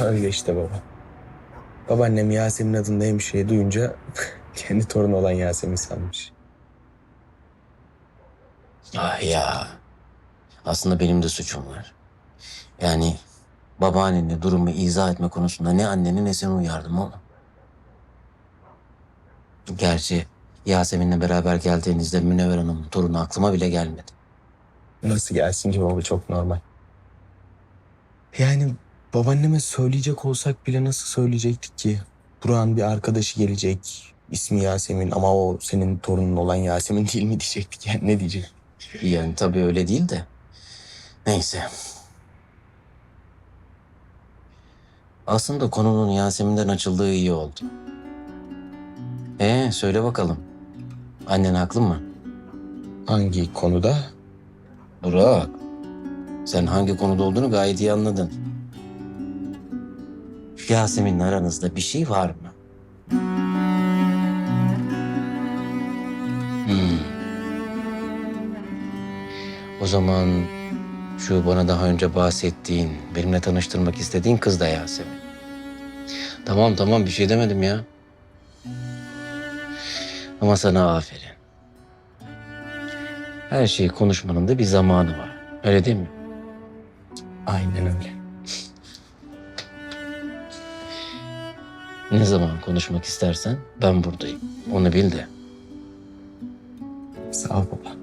Öyle işte baba. Babaannem Yasemin adında hemşireyi duyunca kendi torunu olan Yasemin sanmış. Ah ya. Aslında benim de suçum var. Yani babaannenle durumu izah etme konusunda ne anneni ne seni uyardım oğlum. Gerçi Yasemin'le beraber geldiğinizde Münevver Hanım'ın torunu aklıma bile gelmedi. Nasıl gelsin ki baba çok normal. Yani babaanneme söyleyecek olsak bile nasıl söyleyecektik ki? Burak'ın bir arkadaşı gelecek. İsmi Yasemin ama o senin torunun olan Yasemin değil mi diyecektik yani ne diyecek? Yani tabii öyle değil de. Neyse. Aslında konunun Yasemin'den açıldığı iyi oldu. Ee söyle bakalım. Annen haklı mı? Hangi konuda? Burak. Sen hangi konuda olduğunu gayet iyi anladın. Yasemin'le aranızda bir şey var mı? Hmm. O zaman şu bana daha önce bahsettiğin, benimle tanıştırmak istediğin kız da Yasemin. Tamam tamam bir şey demedim ya. Ama sana aferin. Her şeyi konuşmanın da bir zamanı var. Öyle değil mi? Aynen öyle. Ne zaman konuşmak istersen ben buradayım. Onu bil de. Sağ ol baba.